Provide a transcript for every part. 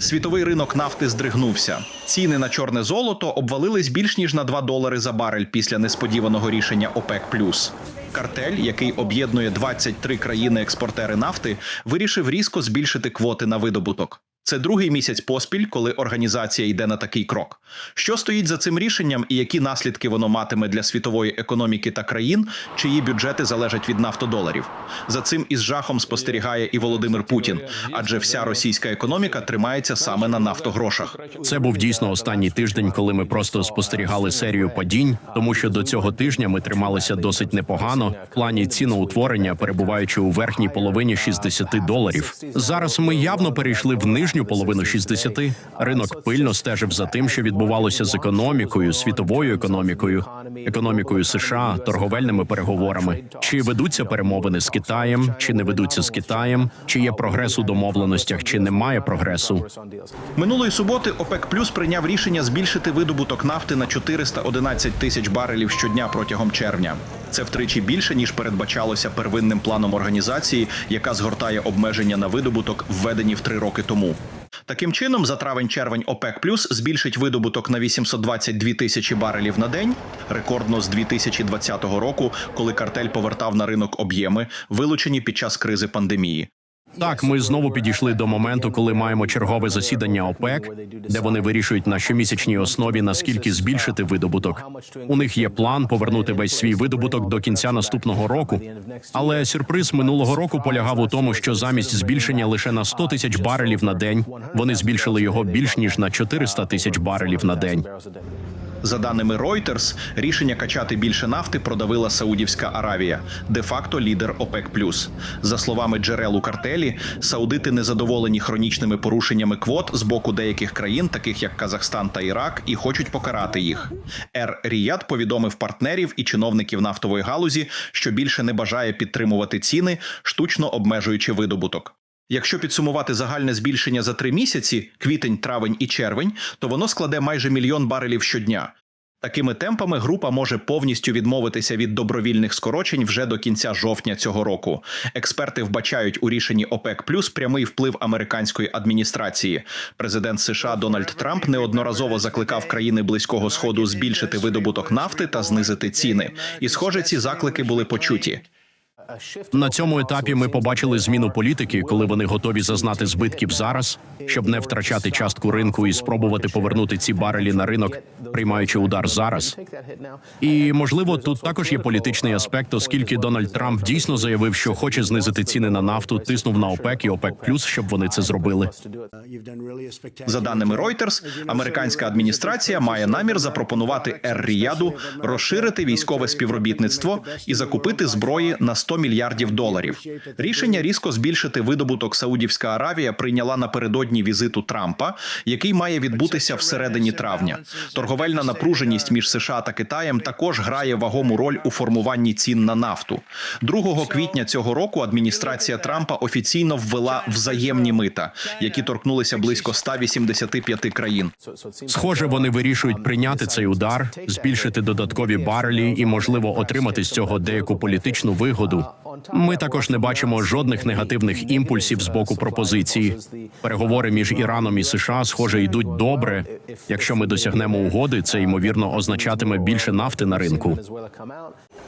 Світовий ринок нафти здригнувся. Ціни на чорне золото обвалились більш ніж на 2 долари за барель після несподіваного рішення ОПЕК+. Картель, який об'єднує 23 країни-експортери нафти, вирішив різко збільшити квоти на видобуток. Це другий місяць поспіль, коли організація йде на такий крок. Що стоїть за цим рішенням і які наслідки воно матиме для світової економіки та країн, чиї бюджети залежать від нафтодоларів? За цим із жахом спостерігає і Володимир Путін, адже вся російська економіка тримається саме на нафтогрошах. Це був дійсно останній тиждень, коли ми просто спостерігали серію падінь, тому що до цього тижня ми трималися досить непогано в плані ціноутворення, перебуваючи у верхній половині 60 доларів. Зараз ми явно перейшли в нижню половину 60. Ринок пильно стежив за тим, що відбувалося з економікою, світовою економікою, економікою США, торговельними переговорами. Чи ведуться перемовини з Китаєм, чи не ведуться з Китаєм, чи є прогрес у домовленостях, чи немає прогресу. Минулої суботи ОПЕК Плюс прийняв рішення збільшити видобуток нафти на 411 тисяч барелів щодня протягом червня. Це втричі більше ніж передбачалося первинним планом організації, яка згортає обмеження на видобуток, введені в три роки тому. Таким чином, за травень-червень ОПЕК Плюс збільшить видобуток на 822 тисячі барелів на день, рекордно з 2020 року, коли картель повертав на ринок об'єми, вилучені під час кризи пандемії. Так, ми знову підійшли до моменту, коли маємо чергове засідання ОПЕК, де вони вирішують на щомісячній основі наскільки збільшити видобуток. У них є план повернути весь свій видобуток до кінця наступного року. Але сюрприз минулого року полягав у тому, що замість збільшення лише на 100 тисяч барелів на день вони збільшили його більш ніж на 400 тисяч барелів на день. За даними Reuters, рішення качати більше нафти продавила Саудівська Аравія, де-факто лідер ОПЕК+. За словами джерел у картелі, саудити незадоволені хронічними порушеннями квот з боку деяких країн, таких як Казахстан та Ірак, і хочуть покарати їх. Ер Ріяд повідомив партнерів і чиновників нафтової галузі, що більше не бажає підтримувати ціни, штучно обмежуючи видобуток. Якщо підсумувати загальне збільшення за три місяці квітень, травень і червень, то воно складе майже мільйон барелів щодня. Такими темпами група може повністю відмовитися від добровільних скорочень вже до кінця жовтня цього року. Експерти вбачають у рішенні ОПЕК плюс прямий вплив американської адміністрації. Президент США Дональд Трамп неодноразово закликав країни близького сходу збільшити видобуток нафти та знизити ціни. І, схоже, ці заклики були почуті. На цьому етапі ми побачили зміну політики, коли вони готові зазнати збитків зараз, щоб не втрачати частку ринку і спробувати повернути ці барелі на ринок, приймаючи удар зараз. І можливо, тут також є політичний аспект, оскільки Дональд Трамп дійсно заявив, що хоче знизити ціни на нафту, тиснув на ОПЕК і ОПЕК плюс, щоб вони це зробили. За даними Reuters, американська адміністрація має намір запропонувати Ер-Ріяду розширити військове співробітництво і закупити зброї на 100 мільярдів доларів. Рішення різко збільшити видобуток Саудівська Аравія прийняла напередодні візиту Трампа, який має відбутися всередині травня. Торговельна напруженість між США та Китаєм також грає вагому роль у формуванні цін на нафту. 2 квітня цього року адміністрація Трампа офіційно ввела взаємні мита, які торкнулися близько 185 країн. Схоже, вони вирішують прийняти цей удар, збільшити додаткові барелі і, можливо, отримати з цього деяку політичну вигоду. Ми також не бачимо жодних негативних імпульсів з боку пропозиції. Переговори між Іраном і США, схоже, йдуть добре. Якщо ми досягнемо угоди, це ймовірно означатиме більше нафти на ринку.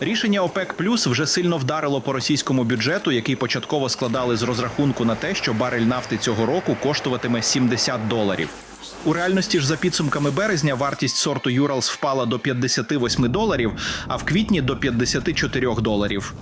Рішення ОПЕК Плюс вже сильно вдарило по російському бюджету, який початково складали з розрахунку на те, що барель нафти цього року коштуватиме 70 доларів. У реальності ж за підсумками березня вартість сорту Юралс впала до 58 доларів, а в квітні до 54 доларів.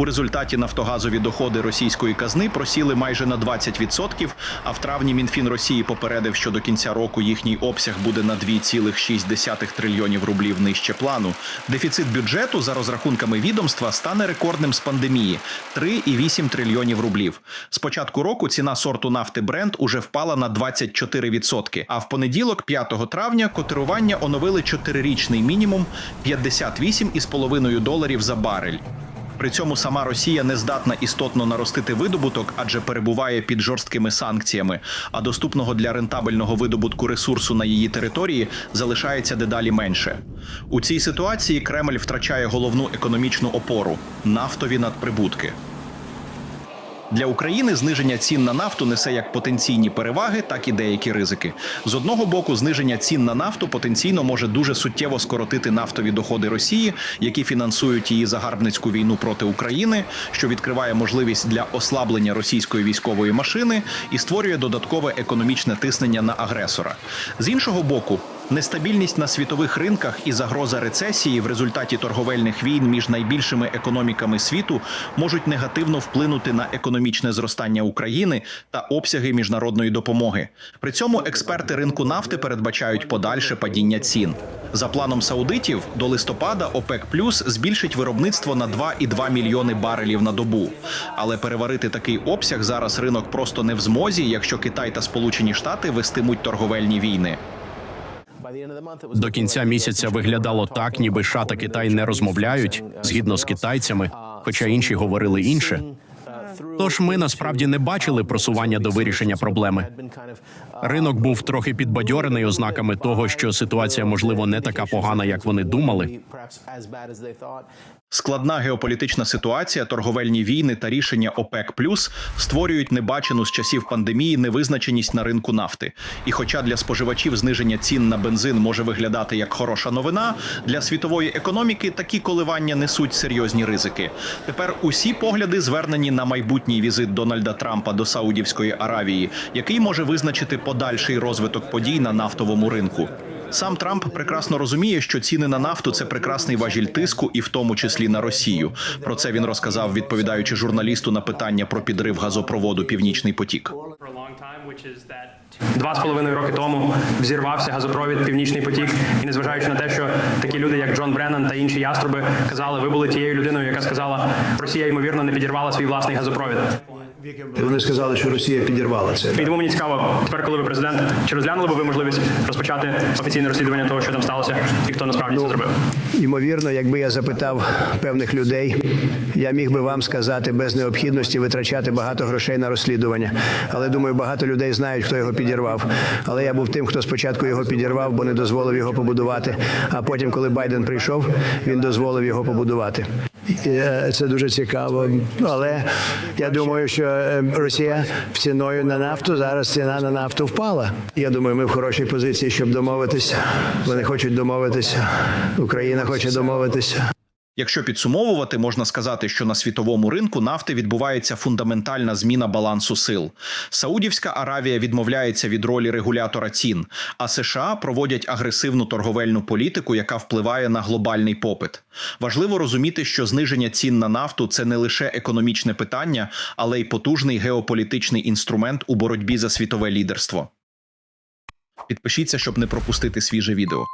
У результаті нафтогазові доходи російської казни просіли майже на 20%, а в травні Мінфін Росії попередив, що до кінця року їхній обсяг буде на 2,6 трильйонів рублів нижче плану. Дефіцит бюджету за розрахунками відомства стане рекордним з пандемії 3,8 трильйонів рублів. З початку року ціна сорту нафти Brent уже впала на 24%, А в понеділок, 5 травня, котирування оновили чотирирічний мінімум 58,5 доларів за барель. При цьому сама Росія не здатна істотно наростити видобуток, адже перебуває під жорсткими санкціями. А доступного для рентабельного видобутку ресурсу на її території залишається дедалі менше. У цій ситуації Кремль втрачає головну економічну опору нафтові надприбутки. Для України зниження цін на нафту несе як потенційні переваги, так і деякі ризики. З одного боку, зниження цін на нафту потенційно може дуже суттєво скоротити нафтові доходи Росії, які фінансують її загарбницьку війну проти України, що відкриває можливість для ослаблення російської військової машини і створює додаткове економічне тиснення на агресора. З іншого боку, Нестабільність на світових ринках і загроза рецесії в результаті торговельних війн між найбільшими економіками світу можуть негативно вплинути на економічне зростання України та обсяги міжнародної допомоги. При цьому експерти ринку нафти передбачають подальше падіння цін. За планом саудитів, до листопада ОПЕК Плюс збільшить виробництво на 2,2 мільйони барелів на добу. Але переварити такий обсяг зараз ринок просто не в змозі, якщо Китай та Сполучені Штати вестимуть торговельні війни. До кінця місяця виглядало так, ніби США та Китай не розмовляють згідно з китайцями, хоча інші говорили інше. Тож ми насправді не бачили просування до вирішення проблеми. Ринок був трохи підбадьорений ознаками того, що ситуація можливо не така погана, як вони думали. Складна геополітична ситуація, торговельні війни та рішення ОПЕК Плюс створюють небачену з часів пандемії невизначеність на ринку нафти. І хоча для споживачів зниження цін на бензин може виглядати як хороша новина, для світової економіки такі коливання несуть серйозні ризики. Тепер усі погляди звернені на майбутній візит Дональда Трампа до Саудівської Аравії, який може визначити подальший розвиток подій на нафтовому ринку. Сам Трамп прекрасно розуміє, що ціни на нафту це прекрасний важіль тиску, і в тому числі на Росію. Про це він розказав, відповідаючи журналісту на питання про підрив газопроводу Північний потік. Два з половиною роки тому взірвався газопровід Північний потік, і незважаючи на те, що такі люди, як Джон Бреннан та інші яструби, казали, ви були тією людиною, яка сказала, Росія ймовірно не підірвала свій власний газопровід. Вони сказали, що Росія підірвала це. І тому мені цікаво, тепер, коли ви президент, чи розглянули би ви можливість розпочати офіційне розслідування того, що там сталося, і хто насправді це зробив? Ймовірно, якби я запитав певних людей, я міг би вам сказати без необхідності витрачати багато грошей на розслідування. Але думаю, багато людей знають, хто його підірвав. Але я був тим, хто спочатку його підірвав, бо не дозволив його побудувати. А потім, коли Байден прийшов, він дозволив його побудувати. Е, Це дуже цікаво. Але я думаю, що е, Росія ціною на нафту зараз ціна на нафту впала. Я думаю, ми в хорошій позиції, щоб домовитися. Вони хочуть домовитися. Україна хоче домовитися. Якщо підсумовувати, можна сказати, що на світовому ринку нафти відбувається фундаментальна зміна балансу сил. Саудівська Аравія відмовляється від ролі регулятора цін, а США проводять агресивну торговельну політику, яка впливає на глобальний попит. Важливо розуміти, що зниження цін на нафту це не лише економічне питання, але й потужний геополітичний інструмент у боротьбі за світове лідерство. Підпишіться, щоб не пропустити свіже відео.